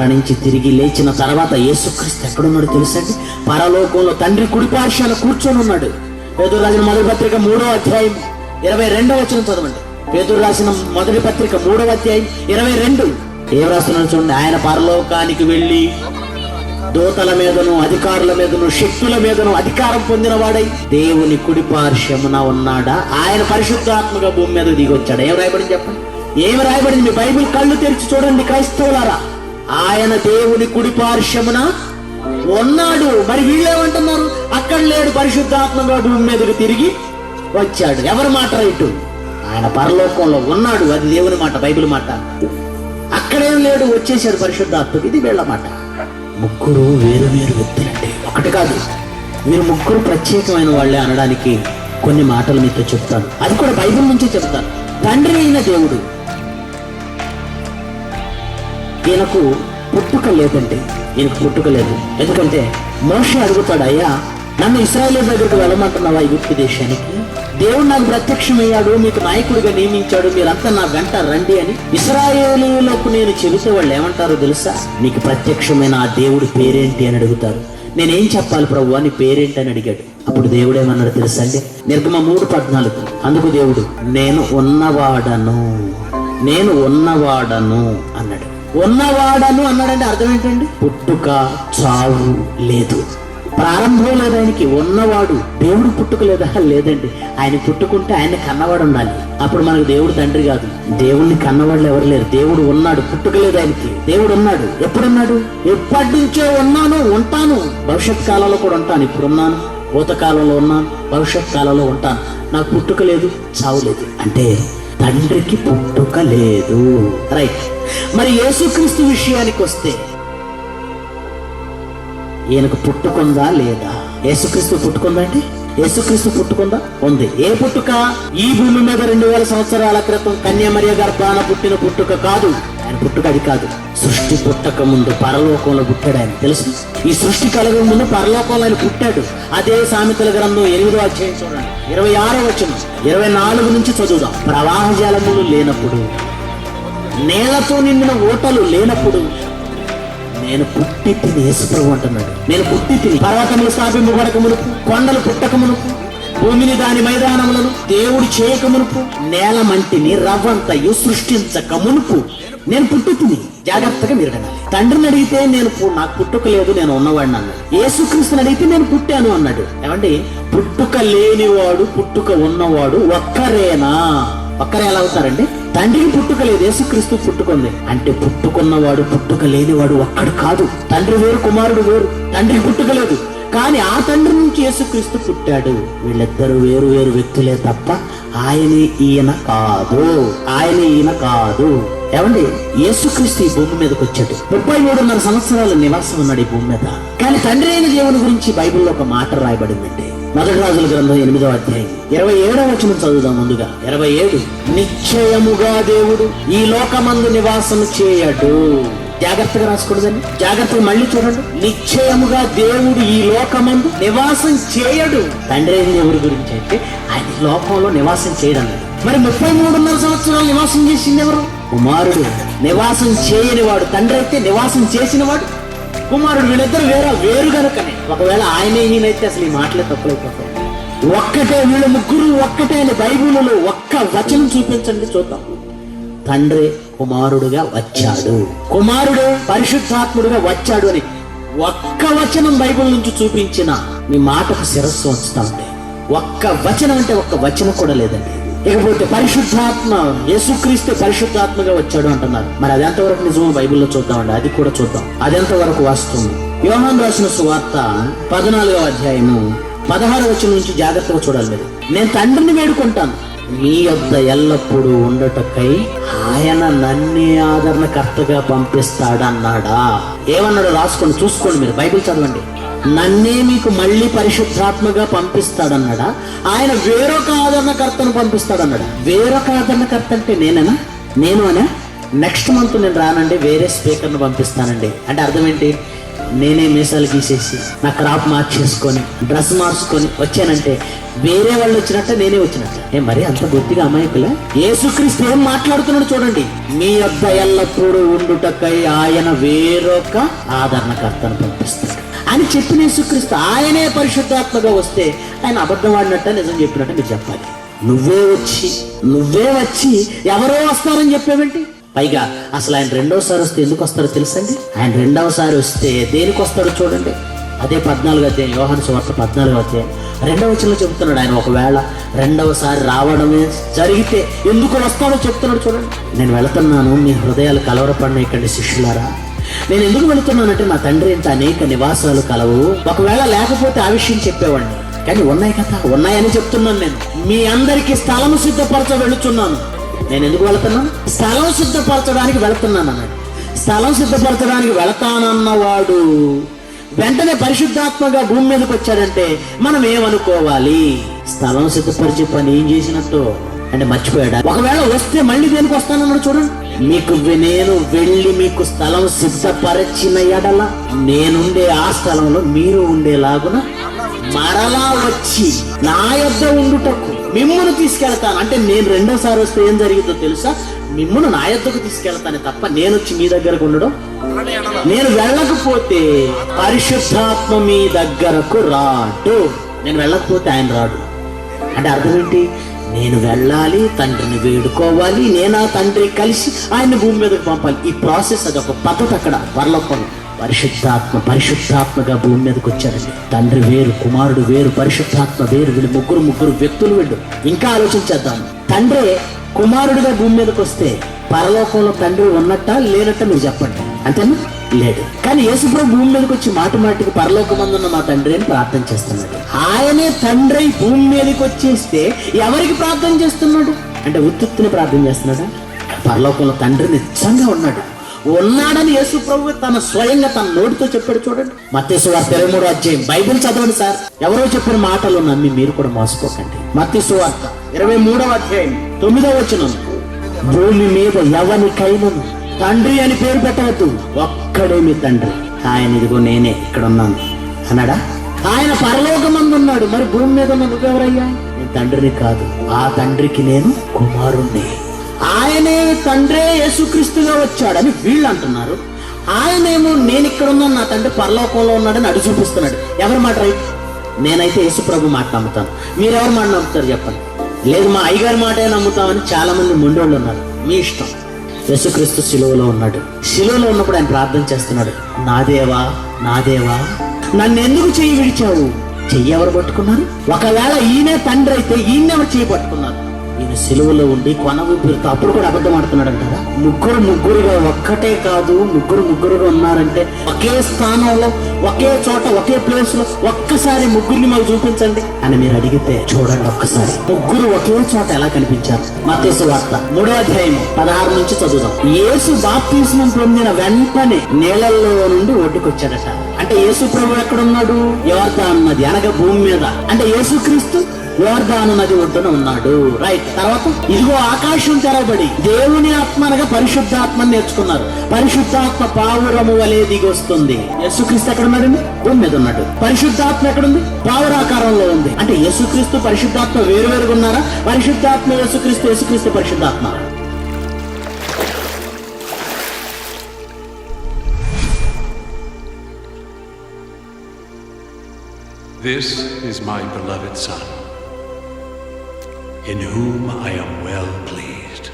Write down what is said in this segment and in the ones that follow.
మరణించి తిరిగి లేచిన తర్వాత యేసుక్రీస్తు ఎక్కడున్నాడు తెలుసండి? పరలోకంలో తండ్రి కుడిపార్శాల కూర్చొని ఉన్నాడు. పేదూరు రాసిన మొదటి పత్రిక మూడో అధ్యాయం ఇరవై రెండో వచ్చిన చదవండి. పేదూరు రాసిన మొదటి పత్రిక మూడవ అధ్యాయం ఇరవై రెండు. ఏం రాస్తున్నాడు చూడండి. ఆయన పరలోకానికి వెళ్ళి దోతల మీదను అధికారుల మీదను శక్తుల మీదను అధికారం పొందిన వాడై దేవుని కుడి పార్శ్వమున ఉన్నాడా? ఆయన పరిశుద్ధాత్మక భూమి మీద దిగొచ్చాడు? ఏం రాయబడింది చెప్పండి? ఏం రాయబడింది? మీ బైబిల్ కళ్ళు తెరిచి చూడండి క్రైస్తవులారా. ఆయన దేవుని కుడి పార్శ్వమున ఉన్నాడు. మరి వీళ్ళేమంటున్నారు? అక్కడ లేడు పరిశుద్ధాత్మగా భూమి మీదకు తిరిగి వచ్చాడు. ఎవరి మాట రైటు? ఆయన పరలోకంలో ఉన్నాడు. అది దేవుని మాట బైబిల్ మాట. అక్కడేం లేడు వచ్చేసాడు పరిశుద్ధాత్మకి ఇది వీళ్ళ మాట. ముగ్గురు వేరు వేరు వ్యక్తులండి ఒకటి కాదు. మీరు ముగ్గురు ప్రత్యేకమైన వాళ్ళే అనడానికి కొన్ని మాటలు మీతో చెప్తాను. అది కూడా బైబిల్ నుంచే చెప్తాను. తండ్రి అయిన దేవుడు ఈయనకు పుట్టుక లేదండి. ఈయనకు పుట్టుక లేదు. ఎందుకంటే మనిషి అడుగుతాడయ్యా నన్ను ఇస్రాయేల్ దగ్గరికి వెళ్ళమంటున్నావా ఐగుప్తు దేశానికి? దేవుడు నాకు ప్రత్యక్షమయ్యాడు మీకు నాయకుడిగా నియమించాడు మీరంతా నా వెంట రండి అని ఇస్రాయేలీలకు నేను చెబితే వాళ్ళు ఏమంటారో తెలుసా? నీకు ప్రత్యక్షమైన ఆ దేవుడి పేరేంటి అని అడుగుతారు. నేనేం చెప్పాలి ప్రభు అని పేరేంటి అని అడిగాడు. అప్పుడు దేవుడు ఏమన్నాడు తెలుసా అండి? నిర్గమ మూడు పద్నాలుగు. అందుకు దేవుడు నేను ఉన్నవాడను నేను ఉన్నవాడను అన్నాడు. ఉన్నవాడను అన్నాడంటే అర్థం ఏంటండి? పుట్టుక చావు లేదు. ప్రారంభం లేదు ఆయనకి ఉన్నవాడు దేవుడు పుట్టుక లేదా లేదండి. ఆయన పుట్టుకుంటే ఆయన కన్నవాడు ఉండాలి. అప్పుడు మనకు దేవుడు తండ్రి కాదు. దేవుణ్ణి కన్నవాళ్ళు ఎవరు లేరు. దేవుడు ఉన్నాడు. పుట్టుక లేదు ఆయనకి. దేవుడు ఉన్నాడు. ఎప్పుడున్నాడు? ఎప్పటి నుంచో ఉన్నాను ఉంటాను. భవిష్యత్ కాలంలో కూడా ఉంటాను. ఇప్పుడు ఉన్నాను భూతకాలంలో ఉన్నాను. భవిష్యత్ కాలంలో ఉంటాను. నాకు పుట్టుక లేదు చావు లేదు. అంటే తండ్రికి పుట్టుక లేదు. రైట్ మరి యేసుక్రీస్తు విషయానికి వస్తే ఈయనకు పుట్టుకుందా లేదా? యేసుక్రీస్తు పుట్టుకుందా అంటే యేసుక్రీస్తు పుట్టుకుందా? ఉంది. ఏ పుట్టుక? ఈ భూమి మీద రెండు వేల సంవత్సరాల క్రితం కన్యామర్య గర్భాన పుట్టిన పుట్టుక కాదు. ఆయన పుట్టుక అది కాదు. సృష్టి పుట్టక ముందు పరలోకంలో పుట్టాడు ఆయన. తెలుసు? ఈ సృష్టి కలగక ముందు పరలోకంలో ఆయన పుట్టాడు. అదే సామెతల గ్రంథం ఎనిమిదో అధ్యాయం చూడండి. ఇరవై ఆరో వచ్చిన ఇరవై నాలుగు నుంచి చదువుదాం. ప్రవాహ జలములు లేనప్పుడు నేలతో నిండిన ఓటలు లేనప్పుడు నేను పుట్టి తిని యేసుప్రభు అంటున్నాడు. నేను పుట్టి తిని పర్వతములు స్థాపింపబడక మునుపు కొండలు పుట్టక మునుపు భూమిని దాని మైదానములను దేవుడు చేయక మునుపు నేల మంటిని రవ్వంతయు సృష్టించక మునుపు నేను పుట్టుతుంది జాగ్రత్తగా మీరు వినాలి తండ్రిని అడిగితే నేను నాకు పుట్టుక లేదు నేను ఉన్నవాడిని అన్నాడు. యేసుక్రీస్తుని అడిగితే నేను పుట్టాను అన్నాడు. ఏమండి? పుట్టుక లేనివాడు పుట్టుక ఉన్నవాడు ఒక్కరేనా? ఒక్కరే ఎలా అవుతారండి? తండ్రికి పుట్టుక లేదు యేసుక్రీస్తు పుట్టుకుంది అంటే పుట్టుకున్నవాడు పుట్టుక లేనివాడు ఒక్కడు కాదు. తండ్రి వేరు కుమారుడు వేరు. తండ్రికి పుట్టుక లేదు. కానీ ఆ తండ్రి నుంచి యేసుక్రీస్తు పుట్టాడు. వీళ్ళిద్దరు వేరు వేరు వ్యక్తులే తప్ప ఆయన ఈయన కాదు. ఆయన ఈయన కాదు. ఏమండి? యేసుక్రీస్తు ఈ భూమి మీదకి వచ్చాడు. ముప్పై మూడున్నర సంవత్సరాల నివాసం ఉన్నాడు ఈ భూమి మీద. కానీ తండ్రి అయిన దేవుని గురించి బైబిల్లో ఒక మాట రాయబడిందండి. మొదటి రాజుల గ్రంథం ఎనిమిదో అధ్యాయం. ఇరవై ఏడవ వచనం చదువుదాం ముందుగా. ఇరవై ఏడు. నిశ్చయముగా దేవుడు ఈ లోకమందు నివాసం చేయడు. జాగ్రత్తగా రాసుకోడదండి. జాగ్రత్తగా మళ్ళీ చూడండి. నిశ్చయముగా దేవుడు ఈ లోకమందు నివాసం చేయడు. తండ్రి అయిన దేవుడి గురించి అయితే ఆయన లోకంలో నివాసం చేయడం లేదు. మరి ముప్పై మూడున్నర సంవత్సరాలు నివాసం చేసింది ఎవరు? కుమారుడు నివాసం చేయని వాడు తండ్రి అయితే నివాసం చేసిన వాడు. కుమారుడు వీళ్ళిద్దరు వేరే వేరు గనుకనే. ఒకవేళ ఆయనే ఈయనైతే అసలు ఈ మాటలే తప్పులైపోతాయి. ఒక్కటే వీళ్ళ ముగ్గురు ఒక్కటే అని బైబిల్లో ఒక్క వచనం చూపించండి చూద్దాం. తండ్రి కుమారుడుగా వచ్చాడు. కుమారుడు పరిశుద్ధాత్ముడుగా వచ్చాడు అని ఒక్క వచనం బైబిల్ నుంచి చూపించిన మీ మాటకు శిరస్సు ఉంచుతా ఒక్క వచనం అంటే ఒక్క వచనం కూడా లేదండి. ఇకపోతే పరిశుద్ధాత్మ యేసుక్రీస్తు పరిశుద్ధాత్మగా వచ్చాడు అంటున్నారు. మరి అది ఎంతవరకు నిజమో బైబిల్లో చూద్దామండి. అది కూడా చూద్దాం. అది ఎంతవరకు వాస్తవం? యోహాన్ రాసిన సువార్త పద్నాలుగవ అధ్యాయము పదహారు వచ్చిన నుంచి జాగ్రత్తగా చూడాలి మీరు. నేను తండ్రిని వేడుకుంటాను. మీ యొద్ద ఎల్లప్పుడూ ఉండటకై ఆయన నన్నే ఆదరణకర్తగా పంపిస్తాడన్నాడా? ఏమన్నాడు రాసుకోండి చూసుకోండి మీరు. బైబిల్ చదవండి. నన్నే మీకు మళ్ళీ పరిశుద్ధాత్మగా పంపిస్తాడన్నాడా? ఆయన వేరొక ఆదరణకర్తను పంపిస్తాడన్నాడా? వేరొక ఆదరణకర్త అంటే నేనేనా? నేను అనే నెక్స్ట్ మంత్ నేను రానండి వేరే స్పీకర్ను పంపిస్తానండి. అంటే అర్థం ఏంటి నేనే మీసాలు గీసేసి నా క్రాప్ మార్చేసుకొని డ్రెస్ మార్చుకొని వచ్చానంటే వేరే వాళ్ళు వచ్చినట్ట నేనే వచ్చినట్ట. ఏ మరి అంత బుద్ధిగా అమాయకులే? యేసుక్రీస్తు ఏం మాట్లాడుతున్నాడు చూడండి. మీ అబ్బాయి ఎల్లప్పుడూ ఉండుటకై ఆయన వేరొక ఆదరణకర్తను పంపిస్తాడు. అని చెప్పిన యేసుక్రీస్తు ఆయనే పరిశుద్ధాత్మగా వస్తే ఆయన అబద్ధం ఆడినట్ట నిజం చెప్పినట్టు మీరు చెప్పాలి. నువ్వే వచ్చి నువ్వే వచ్చి ఎవరో వస్తారని చెప్పేవేంటి? పైగా అసలు ఆయన రెండోసారి వస్తే ఎందుకు వస్తారో తెలుసండి? ఆయన రెండవసారి వస్తే దేనికి వస్తాడో చూడండి. అదే పద్నాలుగు అధ్యాయం యోహాను సువార్త పద్నాలుగు అధ్యాయం. రెండవ వచనంలో చెబుతున్నాడు ఆయన ఒకవేళ రెండవసారి రావడమే జరిగితే ఎందుకు వస్తాడో చెప్తున్నాడు చూడండి. నేను వెళుతున్నాను మీ హృదయాలు కలవరపడిన ఇక్కడి శిష్యులారా. నేను ఎందుకు వెళుతున్నానంటే నా తండ్రి ఇంత అనేక నివాసాలు కలవు. ఒకవేళ లేకపోతే ఆ విషయం చెప్పేవాడిని. కానీ ఉన్నాయి కదా ఉన్నాయని చెప్తున్నాను నేను. మీ అందరికీ స్థలము సిద్ధపరచ వెళుతున్నాను. నేను ఎందుకు వెళుతున్నాను? స్థలం సిద్ధపరచడానికి వెళుతున్నాను అన్నాడు. స్థలం సిద్ధపరచడానికి వెళతానన్నవాడు. వెంటనే పరిశుద్ధాత్మగా భూమి మీదకి వచ్చాడంటే మనం ఏమనుకోవాలి? స్థలం సిద్ధపరిచే పని ఏం చేసినట్టు? అంటే మర్చిపోయాడా? ఒకవేళ వస్తే మళ్ళీ దేనికి వస్తానన్నాడు చూడండి మీకు నేను వెళ్ళి మీకు స్థలం సిద్ధపరచిన ఎడల నేనుండే ఆ స్థలంలో మీరు ఉండేలాగున మరలా వచ్చి నా యొద్ద ఉండుటకు మిమ్మల్ని తీసుకెళ్తాను. అంటే నేను రెండోసారి వస్తే ఏం జరిగిందో తెలుసా? మిమ్మల్ని నా యొద్దకు తీసుకెళ్తాను తప్ప నేను వచ్చి మీ దగ్గరకు ఉండడం. నేను వెళ్ళకపోతే పరిశుద్ధాత్మ మీ దగ్గరకు రాడు. నేను వెళ్ళకపోతే ఆయన రాడు. అంటే అర్థం ఏంటి? నేను వెళ్ళాలి తండ్రిని వేడుకోవాలి నేను ఆ తండ్రి కలిసి ఆయన భూమి మీదకి పంపాలి. ఈ ప్రాసెస్ అది ఒక పద్ధతి అక్కడ. పరలోకంలో పరిశుద్ధాత్మ పరిశుద్ధాత్మగా భూమి మీదకి వచ్చారండి తండ్రి వేరు కుమారుడు వేరు పరిశుద్ధాత్మ వేరు వీళ్ళు ముగ్గురు ముగ్గురు వ్యక్తులు వీళ్ళు. ఇంకా ఆలోచించేద్దాం తండ్రి కుమారుడిగా భూమి మీదకి వస్తే పరలోకంలో తండ్రి ఉన్నట్ట లేనట్ట మీరు చెప్పండి. అంతేనా? లేడు కానీ యేసుప్రభు భూమి మీదకి వచ్చి మాట మాటికి పరలోకమందున్న మా తండ్రి అని ప్రార్థన చేస్తున్నాడు. ఆయనే తండ్రి భూమి మీదకి వచ్చేస్తే ఎవరికి ప్రార్థన చేస్తున్నాడు? అంటే ఉత్తుత్తిని ప్రార్థన చేస్తున్నాడా? పరలోకంలో తండ్రి నిజంగా ఉన్నాడు. ఉన్నాడని యేసు ప్రభు తన స్వయంగా తన నోటితో చెప్పాడు చూడండి. మత్తేసు వార్త ఇరవై మూడు అధ్యాయం. బైబిల్ చదవండి సార్. ఎవరో చెప్పిన మాటలు నమ్మి మీరు కూడా మోసపోకండి. మత్తేసు వార్త ఇరవై మూడవ అధ్యాయం తొమ్మిదవ వచనం. భూమి మీద ఎవరికైనా తండ్రి అని పేరు పెట్టవద్దు. ఒక్కడే మీ తండ్రి. ఆయన ఇదిగో నేనే ఇక్కడ ఉన్నాను అన్నాడా? ఆయన పరలోకమందు ఉన్నాడు మరి భూమి మీద ఉన్న నువ్వెవరయ్యా? నేను తండ్రిని కాదు. ఆ తండ్రికి నేను కుమారుణ్ణి. ఆయనే తండ్రే యేసుక్రీస్తుగా వచ్చాడని వీళ్ళు అంటున్నారు ఆయనేమో నేను ఇక్కడ ఉన్నాను నా తండ్రి పరలోకంలో ఉన్నాడని అడు చూపిస్తున్నాడు. ఎవరి మాట రైట్ నేనైతే యేసు ప్రభు మాట నమ్ముతాను. మీరెవరి మాట నమ్ముతారు చెప్పండి. లేదు మా అయ్యగారి మాటే నమ్ముతామని చాలా మంది ముండోళ్ళు ఉన్నారు. మీ ఇష్టం. యేసుక్రీస్తు శిలువలో ఉన్నాడు. శిలువలో ఉన్నప్పుడు ఆయన ప్రార్థన చేస్తున్నాడు. నా దేవా నా దేవా నన్ను ఎందుకు చెయ్యి విడిచావు? చెయ్యి ఎవరు పట్టుకున్నారు? ఒకవేళ ఈయనే తండ్రి అయితే ఈయన ఎవరు చెయ్యి పట్టుకున్నారు? ఈయన సెలవులో ఉండి కొన ఊపిరితో అప్పుడు కూడా అబద్ధం ఆడుతున్నాడు అంటారా? ముగ్గురు ముగ్గురుగా ఒక్కటే కాదు ముగ్గురు ముగ్గురుగా ఉన్నారంటే ఒకే స్థానంలో ఒకే చోట ఒకే ప్లేస్లో ఒక్కసారి ముగ్గురిని మాకు చూపించండి అని మీరు అడిగితే చూడండి ఒక్కసారి. ముగ్గురు ఒకే చోట ఎలా కనిపించారు? మతేసు వార్త మూడో అధ్యాయం పదహారు నుంచి చదువుదాం. యేసు బాప్తిస్మం పొందిన వెంటనే నీళ్ళల్లో నుండి ఒడ్డుకొచ్చాడట. అంటే యేసు ప్రభు ఎక్కడున్నాడు? ఎవరితో అన్నది అనగా భూమి మీద. అంటే యేసు క్రీస్తు యోర్దాను నది ఒడ్డున ఉన్నాడు. రైట్ తర్వాత ఇదిగో ఆకాశం తెరబడి దేవుని ఆత్మ అనగా పరిశుద్ధాత్మని నేర్చుకున్నారు. పరిశుద్ధాత్మ పావురము వలె దిగొస్తుంది. యేసుక్రీస్తు ఎక్కడ ఉన్నాడండి భూమి మీద ఉన్నాడు. పరిశుద్ధాత్మ ఎక్కడుంది? పావురాకారంలో ఉంది. అంటే యేసుక్రీస్తు పరిశుద్ధాత్మ వేరు వేరుగా ఉన్నారా పరిశుద్ధాత్మ యేసుక్రీస్తు యేసుక్రీస్తు పరిశుద్ధాత్మ. This is my beloved Son, in whom I am well pleased.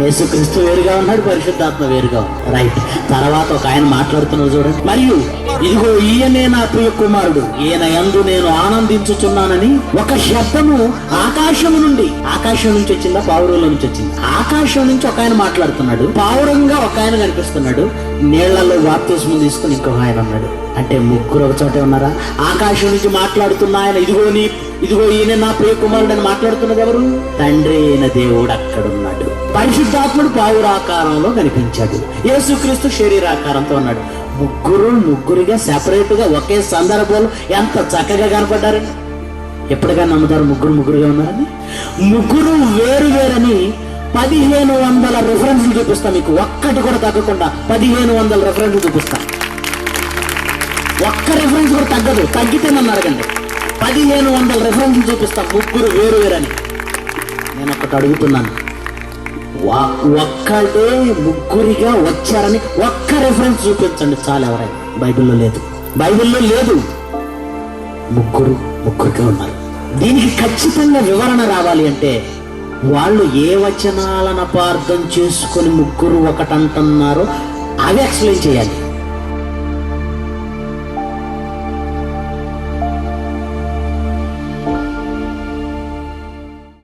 యేసుక్రీస్తు వేరుగా ఉన్నాడు పరిశుద్ధాత్మ వేరుగా రైట్ తర్వాత ఒక ఆయన మాట్లాడుతున్నారు చూడండి. మరియు ఇదిగో ఈయనే నా ప్రియ కుమారుడు. ఈయన ఎందు నేను ఆనందించుచున్నానని ఒక శబ్దము ఆకాశము నుండి ఆకాశం నుంచి వచ్చిందా? పావురంలో నుంచి వచ్చింది? ఆకాశం నుంచి ఒక ఆయన మాట్లాడుతున్నాడు. పావురంగా ఒక ఆయన కనిపిస్తున్నాడు. నీళ్ళలో బాప్తిస్మం తీసుకుని ఇంకొక ఆయన ఉన్నాడు. అంటే ముగ్గురు ఒక చోటే ఉన్నారా? ఆకాశం నుంచి మాట్లాడుతున్న ఆయన ఇదిగో నీ ఇదిగో ఈయన నా ప్రియ కుమారుడు అని మాట్లాడుతున్నది ఎవరు? తండ్రి అయిన దేవుడు అక్కడున్నాడు. పరిశుద్ధాత్ముడు పావురాకారంలో కనిపించాడు. యేసుక్రీస్తు శరీరాకారంతో ఉన్నాడు. ముగ్గురు ముగ్గురుగా సెపరేట్గా ఒకే సందర్భంలో ఎంత చక్కగా కనపడ్డారండి ఎప్పటిగా నమ్ముతారు ముగ్గురు ముగ్గురుగా ఉన్నారని? ముగ్గురు వేరు వేరని పదిహేను వందల రిఫరెన్స్లు చూపిస్తా మీకు. ఒక్కటి కూడా తగ్గకుండా పదిహేను వందల రెఫరెన్స్లు చూపిస్తా. ఒక్క రెఫరెన్స్ కూడా తగ్గదు. తగ్గితే నన్ను అడగండి. పదిహేను వందల రెఫరెన్స్లు చూపిస్తా. ముగ్గురు వేరు వేరని. నేను ఒకటి అడుగుతున్నాను. ఒక్కటే ముగ్గురిగా వచ్చారని ఒక్క రెఫరెన్స్ చూపించండి. చాలా ఎవరైనా. బైబిల్లో లేదు. బైబిల్లో లేదు. ముగ్గురు ముగ్గురుగా ఉన్నారు. దీనికి ఖచ్చితంగా వివరణ రావాలి అంటే వాళ్ళు ఏ వచనాలను అపార్థం చేసుకొని ముగ్గురు ఒకటంటున్నారో అవి ఎక్స్ప్లెయిన్ చేయాలి.